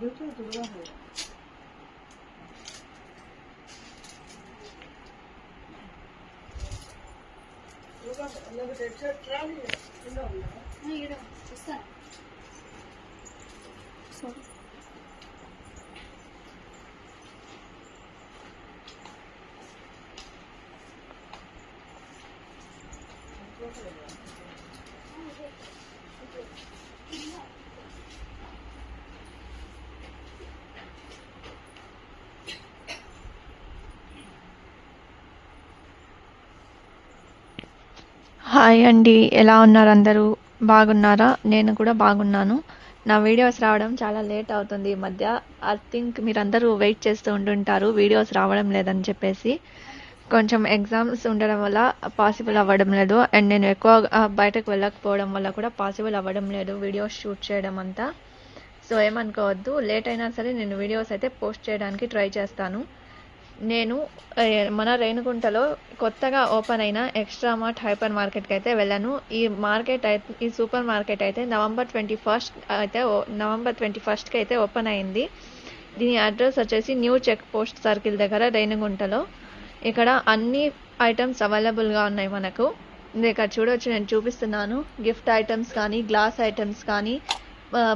Götürdü bırakıyor. Ne gidiyor? Sen. Sorry. Hi అండి. ఎలా ఉన్నారు అందరూ? బాగున్నారా? నేను కూడా బాగున్నాను. నా వీడియోస్ రావడం చాలా లేట్ అవుతుంది ఈ మధ్య. ఐ థింక్ మీరందరూ వెయిట్ చేస్తూ ఉంటుంటారు వీడియోస్ రావడం లేదని చెప్పేసి. కొంచెం ఎగ్జామ్స్ ఉండడం వల్ల పాసిబుల్ అవ్వడం లేదు. అండ్ నేను ఎక్కువ బయటకు వెళ్ళకపోవడం వల్ల కూడా పాసిబుల్ అవ్వడం లేదు వీడియోస్ షూట్ చేయడం అంతా. సో ఏమనుకోవద్దు. లేట్ అయినా సరే నేను వీడియోస్ అయితే పోస్ట్ చేయడానికి ట్రై చేస్తాను. నేను మన రేణుగుంటలో కొత్తగా ఓపెన్ అయిన ఎక్స్ట్రా మార్ట్ హైపర్ మార్కెట్కి అయితే వెళ్ళాను. ఈ మార్కెట్ అయితే ఈ సూపర్ మార్కెట్ అయితే నవంబర్ ట్వంటీ ఫస్ట్ అయితే నవంబర్ ట్వంటీ ఫస్ట్కి అయితే ఓపెన్ అయింది. దీని అడ్రస్ వచ్చేసి న్యూ చెక్ పోస్ట్ సర్కిల్ దగ్గర రేణుగుంటలో. ఇక్కడ అన్ని ఐటమ్స్ అవైలబుల్గా ఉన్నాయి మనకు. ఇక్కడ చూడవచ్చు నేను చూపిస్తున్నాను. గిఫ్ట్ ఐటమ్స్ కానీ గ్లాస్ ఐటమ్స్ కానీ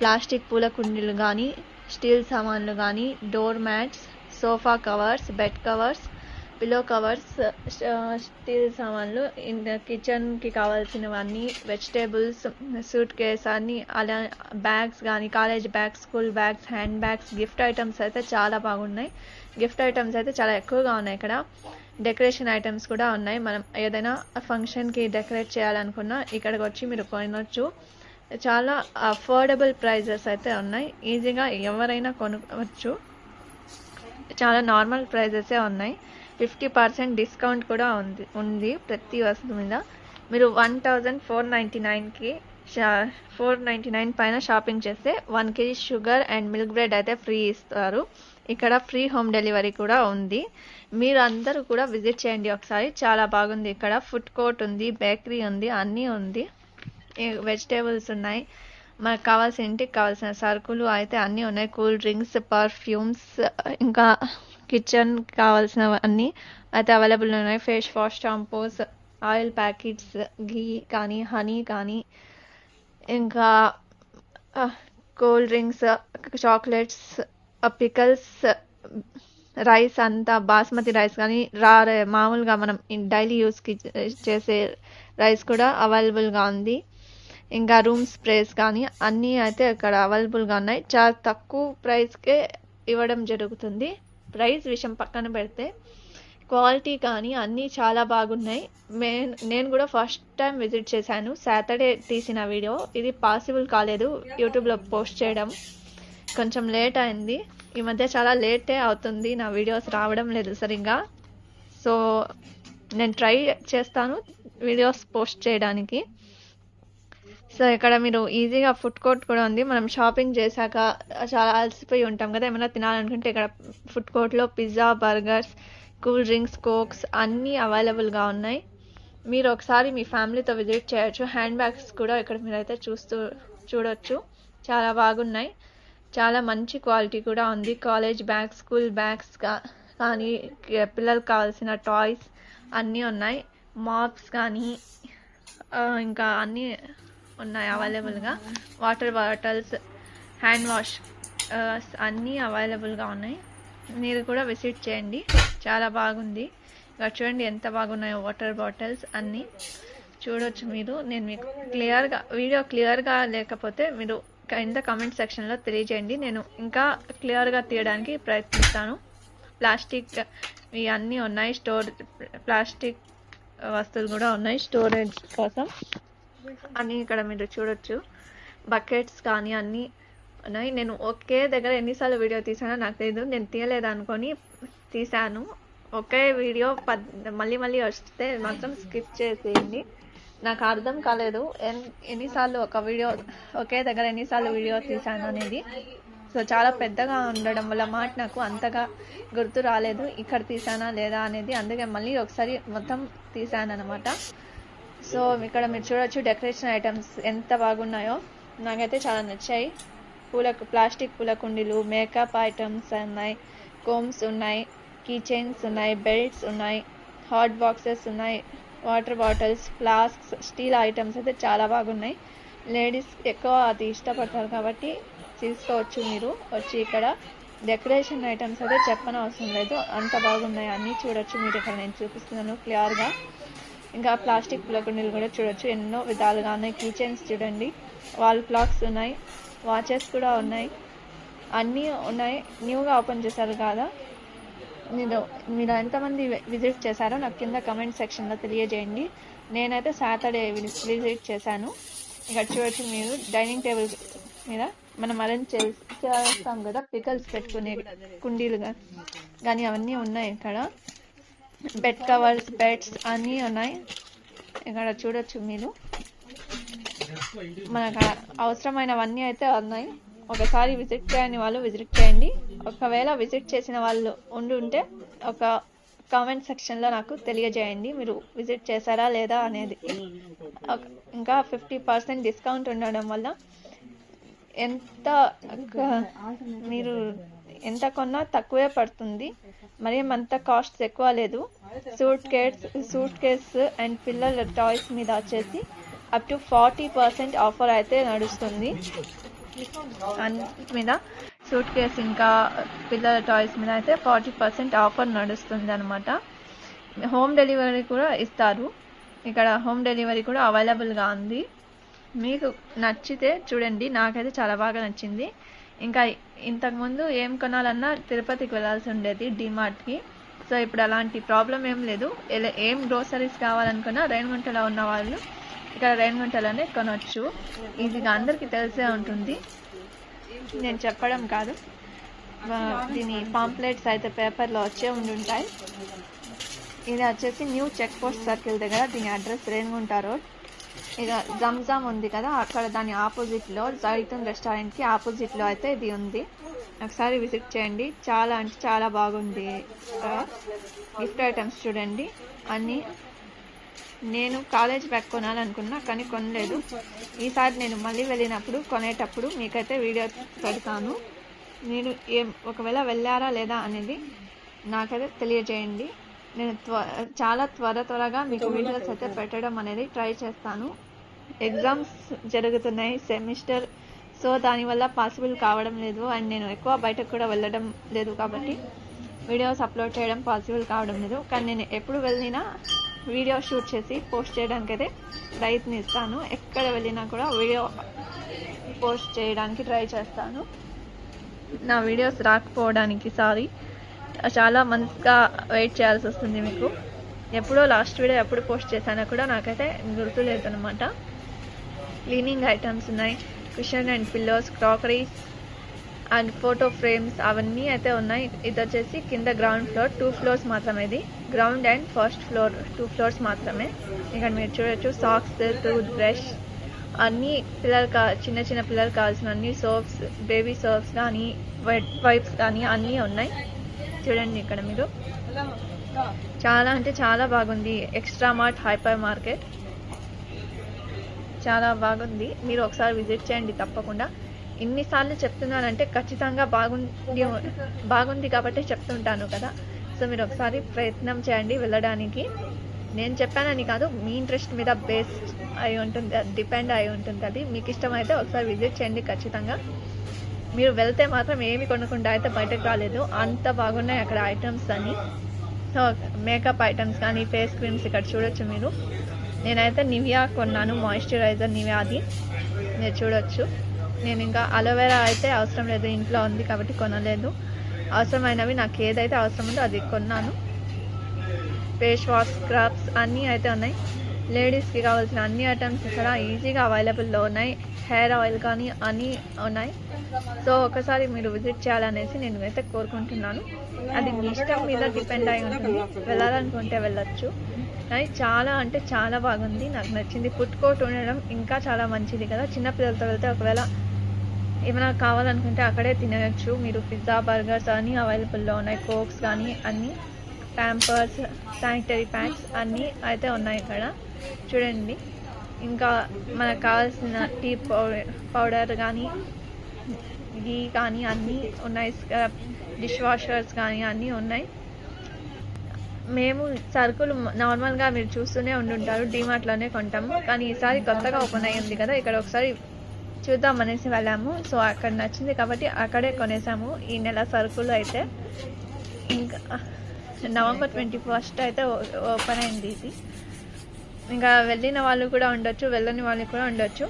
ప్లాస్టిక్ పూల కుండీలు కానీ స్టీల్ సామాన్లు కానీ door mats sofa covers bed covers pillow covers steel సామాన్లు కిచెన్కి కావాల్సినవన్నీ వెజిటేబుల్స్ సూట్ కేస్ అన్ని అలా బ్యాగ్స్ కానీ college bags school bags handbags gift items అయితే చాలా బాగున్నాయి. గిఫ్ట్ ఐటమ్స్ అయితే చాలా ఎక్కువగా ఉన్నాయి ఇక్కడ. డెకరేషన్ ఐటమ్స్ కూడా ఉన్నాయి. మనం ఏదైనా ఫంక్షన్కి డెకరేట్ చేయాలనుకున్నా ఇక్కడికి వచ్చి మీరు కొనొచ్చు. చాలా అఫోర్డబుల్ ప్రైజెస్ అయితే ఉన్నాయి. ఈజీగా ఎవరైనా కొనుక్కోవచ్చు. చాలా నార్మల్ ప్రైజెసే ఉన్నాయి. ఫిఫ్టీ పర్సెంట్ డిస్కౌంట్ కూడా ఉంది ఉంది ప్రతి వస్తువు మీద. మీరు వన్ థౌజండ్ ఫోర్ నైంటీ నైన్కి ఫోర్ నైంటీ నైన్ పైన షాపింగ్ చేస్తే one KG sugar and milk bread అయితే ఫ్రీ ఇస్తారు. ఇక్కడ ఫ్రీ హోమ్ డెలివరీ కూడా ఉంది. మీరు అందరూ కూడా విజిట్ చేయండి ఒకసారి. చాలా బాగుంది ఇక్కడ. ఫుడ్ కోర్ట్ ఉంది బేకరీ ఉంది అన్నీ ఉంది. వెజిటేబుల్స్ ఉన్నాయి. మనకు కావాల్సిన ఇంటికి కావాల్సిన సరుకులు అయితే అన్నీ ఉన్నాయి. కూల్ డ్రింక్స్ పర్ఫ్యూమ్స్ ఇంకా కిచెన్ కావాల్సినవన్నీ అయితే అవైలబుల్ ఉన్నాయి. Face wash shampoos oil packets ghee కానీ హనీ కానీ ఇంకా cool drinks chocolates pickles rice అంతా బాస్మతి రైస్ కానీ రా మామూలుగా మనం డైలీ యూస్కి చేసే రైస్ కూడా అవైలబుల్గా ఉంది. ఇంకా రూమ్ స్ప్రేస్ కానీ అన్నీ అయితే ఇక్కడ అవైలబుల్గా ఉన్నాయి చాలా తక్కువ ప్రైస్కే ఇవ్వడం జరుగుతుంది ప్రైస్ విషయం పక్కన పెడితే క్వాలిటీ కానీ అన్నీ చాలా బాగున్నాయి మే నేను కూడా ఫస్ట్ టైం విజిట్ చేశాను సాటర్డే తీసిన వీడియో ఇది పాసిబుల్ కాలేదు యూట్యూబ్లో పోస్ట్ చేయడం కొంచెం లేట్ అయింది ఈ మధ్య చాలా లేటే అవుతుంది నా వీడియోస్ రావడం లేదు సరిగ్గా సో నేను ట్రై చేస్తాను వీడియోస్ పోస్ట్ చేయడానికి సో ఇక్కడ మీరు ఈజీగా ఫుడ్ కోర్ట్ కూడా ఉంది. మనం షాపింగ్ చేశాక చాలా అలసిపోయి ఉంటాం కదా. ఏమైనా తినాలనుకుంటే ఇక్కడ food కోర్ట్లో pizza burgers cool drinks cokes అన్నీ అవైలబుల్గా ఉన్నాయి. మీరు ఒకసారి మీ ఫ్యామిలీతో విజిట్ చేయొచ్చు. హ్యాండ్ బ్యాగ్స్ కూడా ఇక్కడ మీరైతే చూస్తూ చూడొచ్చు. చాలా బాగున్నాయి. చాలా మంచి క్వాలిటీ కూడా ఉంది. కాలేజ్ బ్యాగ్స్ స్కూల్ బ్యాగ్స్ కానీ పిల్లలకు కావాల్సిన టాయ్స్ అన్నీ ఉన్నాయి. మాప్స్ కానీ ఇంకా అన్నీ ఉన్నాయి అవైలబుల్గా. వాటర్ బాటిల్స్ హ్యాండ్ వాష్ అన్నీ అవైలబుల్గా ఉన్నాయి. మీరు కూడా విజిట్ చేయండి. చాలా బాగుంది. ఇక్కడ చూడండి ఎంత బాగున్నాయో వాటర్ బాటిల్స్ అన్నీ. చూడొచ్చు మీరు. నేను మీకు క్లియర్గా వీడియో క్లియర్గా లేకపోతే మీరు కింద కమెంట్ సెక్షన్లో తెలియజేయండి. నేను ఇంకా క్లియర్గా తీయడానికి ప్రయత్నిస్తాను. ప్లాస్టిక్ ఇవన్నీ ఉన్నాయి. స్టోర్ ప్లాస్టిక్ వస్తువులు కూడా ఉన్నాయి స్టోరేజ్ కోసం. అని ఇక్కడ మీరు చూడొచ్చు. బకెట్స్ కానీ అన్నీ ఉన్నాయి. నేను ఒకే దగ్గర ఎన్నిసార్లు వీడియో తీసానో నాకు తెలియదు నేను తీయలేదు అనుకొని తీసాను ఒకే వీడియో పద్ మళ్ళీ మళ్ళీ వస్తే మాత్రం స్కిప్ చేసేయండి. నాకు అర్థం కాలేదు. ఎన్ ఎన్నిసార్లు ఒక వీడియో ఒకే దగ్గర ఎన్నిసార్లు వీడియో తీసాను అనేది. సో చాలా పెద్దగా ఉండడం వల్ల మాట నాకు అంతగా గుర్తు రాలేదు. ఇక్కడ తీసానా లేదా అనేది. అందుకే మళ్ళీ ఒకసారి మొత్తం తీసాను అనమాట సో ఇక్కడ మీరు చూడొచ్చు డెకరేషన్ ఐటమ్స్ ఎంత బాగున్నాయో. నాకైతే చాలా నచ్చాయి. పూల ప్లాస్టిక్ పూల కుండీలు మేకప్ ఐటమ్స్ ఉన్నాయి. కోమ్స్ ఉన్నాయి కీ చైన్స్ ఉన్నాయి బెల్ట్స్ ఉన్నాయి హాట్ బాక్సెస్ ఉన్నాయి water bottles flasks steel items అయితే చాలా బాగున్నాయి. లేడీస్ ఎక్కువ అది ఇష్టపడతారు కాబట్టి తీసుకోవచ్చు మీరు. వచ్చి ఇక్కడ డెకరేషన్ ఐటమ్స్ అయితే చెప్పనవసరం లేదు. అంత బాగున్నాయి అన్నీ చూడొచ్చు. మీరు ఇక్కడ నేను చూపిస్తున్నాను క్లియర్గా. ఇంకా ప్లాస్టిక్ పులకుండీలు కూడా చూడొచ్చు. ఎన్నో విధాలుగా ఉన్నాయి. కీ చైన్స్ చూడండి. వాల్ క్లాక్స్ ఉన్నాయి. వాచెస్ కూడా ఉన్నాయి. అన్నీ ఉన్నాయి. న్యూగా ఓపెన్ చేశారు కదా. మీరు మీరు ఎంతమంది విజిట్ చేశారో నాకు కింద కమెంట్ సెక్షన్లో తెలియజేయండి. నేనైతే సాటర్డే విజిట్ చేశాను. ఇక్కడ చూడొచ్చు మీరు. డైనింగ్ టేబుల్ మీద మనం అరేంజ్ చేస్తాం కదా. పికల్స్ పెట్టుకునే కుండీలు కానీ అవన్నీ ఉన్నాయి ఇక్కడ. బెడ్ కవర్స్ బెడ్స్ అన్నీ ఉన్నాయి. ఇక్కడ చూడొచ్చు మీరు. మనకు అవసరమైనవన్నీ అయితే ఉన్నాయి. ఒకసారి విజిట్ చేయని వాళ్ళు విజిట్ చేయండి. ఒకవేళ విజిట్ చేసిన వాళ్ళు ఉండి ఉంటే ఒక కామెంట్ సెక్షన్లో నాకు తెలియజేయండి. మీరు విజిట్ చేశారా లేదా అనేది. ఇంకా ఫిఫ్టీ పర్సెంట్ డిస్కౌంట్ ఉండడం వల్ల ఎంత ఒక- మీరు ఎంత కొన్నా తక్కువే పడుతుంది. మరి అంత కాస్ట్ ఎక్కువ లేదు. Suitcase suitcase and పిల్లల టాయ్స్ మీద వచ్చేసి up to forty percent offer అయితే నడుస్తుంది. అన్నిటి మీద సూట్ కేస్ ఇంకా పిల్లల టాయ్స్ మీద అయితే ఫార్టీ పర్సెంట్ ఆఫర్ నడుస్తుంది అనమాట హోమ్ డెలివరీ కూడా ఇస్తారు. ఇక్కడ హోమ్ డెలివరీ కూడా అవైలబుల్గా ఉంది. మీకు నచ్చితే చూడండి. నాకైతే చాలా బాగా నచ్చింది. ఇంకా ఇంతకుముందు ఏం కొనాలన్నా తిరుపతికి వెళ్ళాల్సి ఉండేది డిమార్ట్కి సో ఇప్పుడు అలాంటి ప్రాబ్లం ఏం లేదు. ఏం గ్రోసరీస్ కావాలనుకున్నా రేణిగుంటలో ఉన్న వాళ్ళు ఇక్కడ రేణిగుంటలోనే కొనవచ్చు ఈజీగా అందరికీ తెలిసే ఉంటుంది. నేను చెప్పడం కాదు. దీని పాంప్లెట్స్ అయితే పేపర్లో వచ్చే ఉండి ఉంటాయి ఇది వచ్చేసి న్యూ చెక్ పోస్ట్ సర్కిల్ దగ్గర దీని అడ్రస్ రేణిగుంట రోడ్ ఇక జమ్జామ్ ఉంది కదా అక్కడ దాని ఆపోజిట్లో జైతున్ రెస్టారెంట్కి ఆపోజిట్లో అయితే ఇది ఉంది. ఒకసారి విజిట్ చేయండి. చాలా అంటే చాలా బాగుంది. గిఫ్ట్ ఐటమ్స్ చూడండి. అన్నీ నేను కాలేజ్ బ్యాగ్ కొనాలనుకున్నా కానీ కొనలేదు. ఈసారి నేను మళ్ళీ వెళ్ళినప్పుడు కొనేటప్పుడు మీకైతే వీడియో పెడతాను. మీరు ఏం ఒకవేళ వెళ్ళారా లేదా అనేది నాకైతే తెలియజేయండి. నేను త్వ చాలా త్వర త్వరగా మీకు వీడియోస్ అయితే పెట్టడం అనేది ట్రై చేస్తాను. ఎగ్జామ్స్ జరుగుతున్నాయి సెమిస్టర్ సో దానివల్ల పాసిబుల్ కావడం లేదు. అండ్ నేను ఎక్కువ బయటకు కూడా వెళ్ళడం లేదు కాబట్టి వీడియోస్ అప్లోడ్ చేయడం పాసిబుల్ కావడం లేదు. కానీ నేను ఎప్పుడు వెళ్ళినా వీడియో షూట్ చేసి పోస్ట్ చేయడానికి అయితే ప్రయత్నిస్తాను. ఎక్కడ వెళ్ళినా కూడా వీడియో పోస్ట్ చేయడానికి ట్రై చేస్తాను. నా వీడియోస్ రాకపోవడానికి సారీ. చాలా మంత్స్గా వెయిట్ చేయాల్సి వస్తుంది మీకు. ఎప్పుడో లాస్ట్ వీడియో ఎప్పుడు పోస్ట్ చేశానో కూడా నాకైతే గుర్తులేదు అనమాట క్లీనింగ్ ఐటమ్స్ ఉన్నాయి. Cushion and pillows crockeries and photo frames అవన్నీ అయితే ఉన్నాయి. ఇది వచ్చేసి కింద గ్రౌండ్ ఫ్లోర్ టూ ఫ్లోర్స్ మాత్రమే ఇది. Ground and first floor two floors మాత్రమే. ఇక్కడ మీరు చూడొచ్చు సాక్స్ టూత్ బ్రష్ అన్నీ పిల్లలు కా చిన్న చిన్న పిల్లలు కావాల్సిన అన్ని సోప్స్ బేబీ సోప్స్ కానీ వైప్స్ కానీ అన్నీ ఉన్నాయి. చూడండి ఇక్కడ మీరు. చాలా అంటే చాలా బాగుంది. ఎక్స్ట్రా మార్ట్ హైపర్ మార్కెట్ చాలా బాగుంది. మీరు ఒకసారి విజిట్ చేయండి తప్పకుండా. ఇన్నిసార్లు చెప్తున్నానంటే ఖచ్చితంగా బాగుంది. బాగుంది కాబట్టి చెప్తుంటాను కదా. సో మీరు ఒకసారి ప్రయత్నం చేయండి వెళ్ళడానికి. నేను చెప్పానని కాదు మీ ఇంట్రెస్ట్ మీద బేస్ అయి ఉంటుంది డిపెండ్ అయి ఉంటుంది అది. మీకు ఇష్టమైతే ఒకసారి విజిట్ చేయండి ఖచ్చితంగా. మీరు వెళ్తే మాత్రం ఏమి కొనకుండా అయితే బయటకు రాలేదు. అంత బాగున్నాయి అక్కడ ఐటమ్స్ అని. సో మేకప్ ఐటమ్స్ కానీ ఫేస్ క్రీమ్స్ ఇక్కడ చూడొచ్చు మీరు. నేనైతే నివియా కొన్నాను మాయిశ్చరైజర్ నివియాది మీరు చూడొచ్చు. నేను ఇంకా అలోవెరా అయితే అవసరం లేదు ఇంట్లో ఉంది కాబట్టి కొనలేదు. అవసరమైనవి నాకు ఏదైతే అవసరం ఉందో అది కొన్నాను. ఫేస్ వాష్ స్క్రబ్స్ అన్నీ అయితే ఉన్నాయి. లేడీస్కి కావాల్సిన అన్ని ఐటమ్స్ ఇక్కడ ఈజీగా అవైలబుల్లో ఉన్నాయి. హెయిర్ ఆయిల్ కానీ అన్నీ ఉన్నాయి. సో ఒకసారి మీరు విజిట్ చేయాలనేసి నేను అయితే కోరుకుంటున్నాను. అది మీ ఇష్టం మీద డిపెండ్ అయి ఉంటుంది. వెళ్ళాలనుకుంటే వెళ్ళొచ్చు. కానీ చాలా అంటే చాలా బాగుంది. నాకు నచ్చింది. ఫుడ్ కోర్ట్ ఉండడం ఇంకా చాలా మంచిది కదా. చిన్నపిల్లలతో వెళ్తే ఒకవేళ ఏమైనా కావాలనుకుంటే అక్కడే తినవచ్చు మీరు పిజ్జా బర్గర్స్ అన్నీ అవైలబుల్లో ఉన్నాయి. కోక్స్ కానీ అన్నీ ప్యాంపర్స్ శానిటరీ ప్యాడ్స్ అన్నీ అయితే ఉన్నాయి ఇక్కడ. చూడండి. ఇంకా మనకు కావాల్సిన టీ పౌడర్ పౌడర్ కానీ గీ కానీ అన్నీ ఉన్నాయి. డిష్ వాషర్స్ కానీ అన్నీ ఉన్నాయి. మేము సరుకులు నార్మల్గా మీరు చూస్తూనే ఉండుంటారు. డీమార్ట్లోనే కొంటాము కానీ ఈసారి కొత్తగా ఓపెన్ అయ్యింది కదా ఇక్కడ ఒకసారి చూద్దాం అనేసి వెళ్ళాము. సో అక్కడ నచ్చింది కాబట్టి అక్కడే కొనేసాము. ఈ నెల సరుకులు అయితే ఇంకా నవంబర్ ట్వంటీ ఫస్ట్ అయితే ఓ- ఓపెన్ అయింది ఇది. ఇంకా వెళ్ళిన వాళ్ళు కూడా ఉండొచ్చు వెళ్ళని వాళ్ళు కూడా ఉండొచ్చు.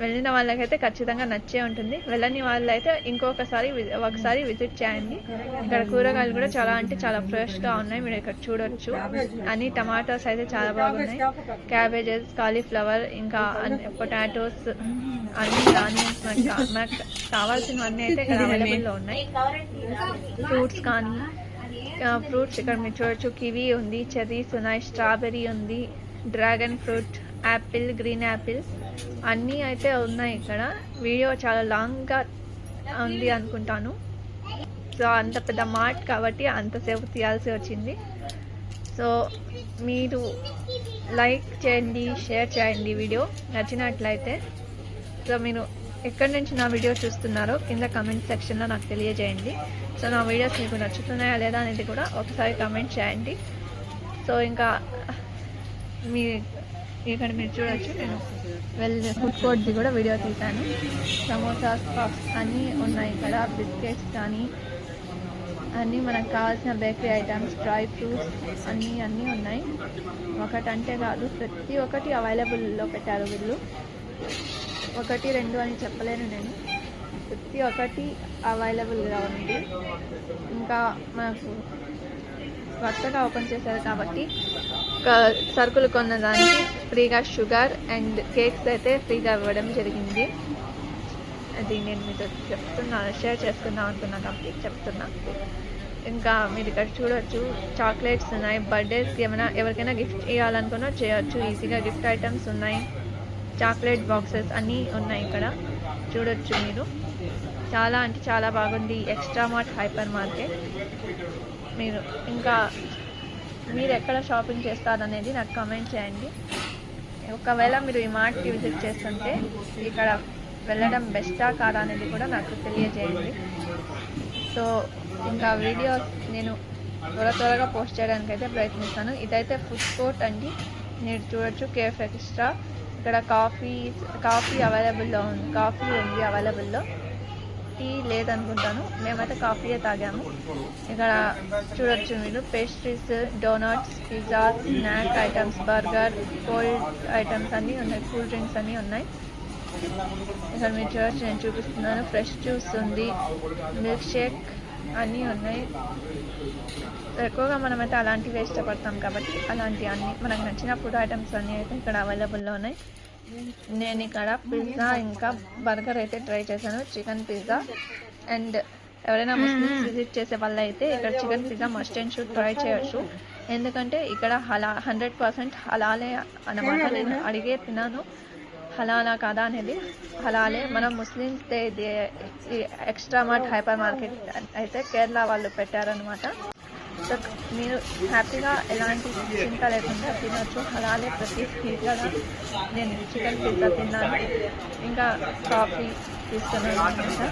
వెళ్ళిన వాళ్ళకైతే ఖచ్చితంగా నచ్చే ఉంటుంది. వెళ్ళని వాళ్ళైతే ఇంకొకసారి ఒకసారి విజిట్ చేయండి. ఇక్కడ కూరగాయలు కూడా చాలా అంటే చాలా ఫ్రెష్గా ఉన్నాయి. మీరు ఇక్కడ చూడొచ్చు. అన్ని టమాటాస్ అయితే చాలా బాగున్నాయి. క్యాబేజెస్ కాలీఫ్లవర్ ఇంకా పొటాటోస్ అన్ని ఆనియన్స్ మనకు కావాల్సినవన్నీ అయితే ఇక్కడ అవైలబుల్లో ఉన్నాయి. ఫ్రూట్స్ కానీ ఫ్రూట్స్ ఇక్కడ మీరు చూడొచ్చు. కివీ ఉంది చెరీస్ ఉన్నాయి స్ట్రాబెర్రీ ఉంది. Dragon fruit apple green apple అన్నీ అయితే ఉన్నాయి ఇక్కడ. వీడియో చాలా లాంగ్గా ఉంది అనుకుంటాను. సో అంత పెద్ద మార్ట్ కాబట్టి అంతసేపు తీయాల్సి వచ్చింది. సో మీరు లైక్ చేయండి షేర్ చేయండి వీడియో నచ్చినట్లయితే. సో మీరు ఎక్కడి నుంచి నా వీడియో చూస్తున్నారో కింద కమెంట్ సెక్షన్లో నాకు తెలియజేయండి. సో నా వీడియోస్ మీకు నచ్చుతున్నాయా లేదా అనేది కూడా ఒకసారి కమెంట్ చేయండి. సో ఇంకా మీ ఇక్కడ మీరు చూడొచ్చు. నేను వెళ్ళి ఫుడ్ కోర్ట్ది కూడా వీడియో తీశాను. సమోసాస్ పఫ్స్ అన్నీ ఉన్నాయి ఇక్కడ. బిస్కెట్స్ కానీ అన్నీ మనకు కావాల్సిన బేకరీ ఐటమ్స్ డ్రై ఫ్రూట్స్ అన్నీ అన్నీ ఉన్నాయి. ఒకటంటే కాదు ప్రతి ఒక్కటి అవైలబుల్లో పెట్టారు వీళ్ళు. ఒకటి రెండు అని చెప్పలేను నేను. ప్రతి ఒక్కటి అవైలబుల్గా ఉంది. ఇంకా మనకు కొత్తగా ఓపెన్ చేశారు కాబట్టి సరుకులు కొన్నదానికి ఫ్రీగా షుగర్ అండ్ కేక్స్ అయితే ఫ్రీగా ఇవ్వడం జరిగింది. అది నేను మీతో చెప్తున్నాను షేర్ చేసుకుందాం అనుకున్నా కాబట్టి చెప్తున్నా. ఇంకా మీరు ఇక్కడ చూడొచ్చు చాక్లెట్స్ ఉన్నాయి బర్త్డేస్కి ఏమైనా ఎవరికైనా గిఫ్ట్ ఇవ్వాలనుకున్నా చేయొచ్చు. ఈజీగా గిఫ్ట్ ఐటమ్స్ ఉన్నాయి చాక్లెట్ బాక్సెస్ అన్నీ ఉన్నాయి ఇక్కడ. చూడొచ్చు మీరు. చాలా అంటే చాలా బాగుంది. Extra Mart hypermarket. మీరు ఇంకా మీరు ఎక్కడ షాపింగ్ చేస్తారనేది నాకు కామెంట్ చేయండి. ఒకవేళ మీరు ఈ మార్ట్కి విజిట్ చేస్తుంటే ఇక్కడ వెళ్ళడం బెస్టా కాదా అనేది కూడా నాకు తెలియజేయండి. సో ఇంకా వీడియోస్ నేను త్వర త్వరగా పోస్ట్ చేయడానికి అయితే ప్రయత్నిస్తాను. ఇదైతే ఫుడ్ కోర్ట్ అండి. మీరు చూడొచ్చు కేఫ్ ఎక్స్ట్రా. ఇక్కడ కాఫీ కాఫీ అవైలబుల్లో ఉంది. కాఫీ ఉంది అవైలబుల్లో. టీ లేదనుకుంటాను. మేమైతే కాఫీయే తాగాము. ఇక్కడ చూడొచ్చు మీరు. Pastries donuts pizza snack items burger cold items అన్నీ ఉన్నాయి. కూల్ డ్రింక్స్ అన్నీ ఉన్నాయి. ఇక్కడ మీరు చూడొచ్చు నేను చూపిస్తున్నాను. ఫ్రెష్ జ్యూస్ ఉంది. మిల్క్ షేక్ అన్నీ ఉన్నాయి. ఎక్కువగా మనమైతే అలాంటివి ఇష్టపడతాం కాబట్టి అలాంటి అన్ని మనకు నచ్చిన ఫుడ్ ఐటమ్స్ అన్నీ అయితే ఇక్కడ అవైలబుల్లో ఉన్నాయి. నేను ఇక్కడ పిజ్జా ఇంకా బర్గర్ అయితే ట్రై చేశాను చికెన్ పిజ్జా. అండ్ ఎవరైనా ముస్లిమ్స్ విజిట్ చేసే వాళ్ళు అయితే ఇక్కడ chicken pizza must and should try చేయొచ్చు. ఎందుకంటే ఇక్కడ హలా హండ్రెడ్ పర్సెంట్ హలాలే అన్నమాట. నేను అడిగే తిన్నాను హలాలా కాదా అనేది. హలాలే. మనం ముస్లిమ్స్ ఇది ఎక్స్ట్రా మార్ట్ హైపర్ మార్కెట్ అయితే కేరళ వాళ్ళు పెట్టారనమాట మీరు హ్యాపీగా ఎలాంటి చింత లేకుండా తినొచ్చు. అలాగే ప్రతి పిజ్జా నేను చికెన్ పిజ్జా తిన్నాను. ఇంకా కాఫీ తీసుకున్నాను అనమాట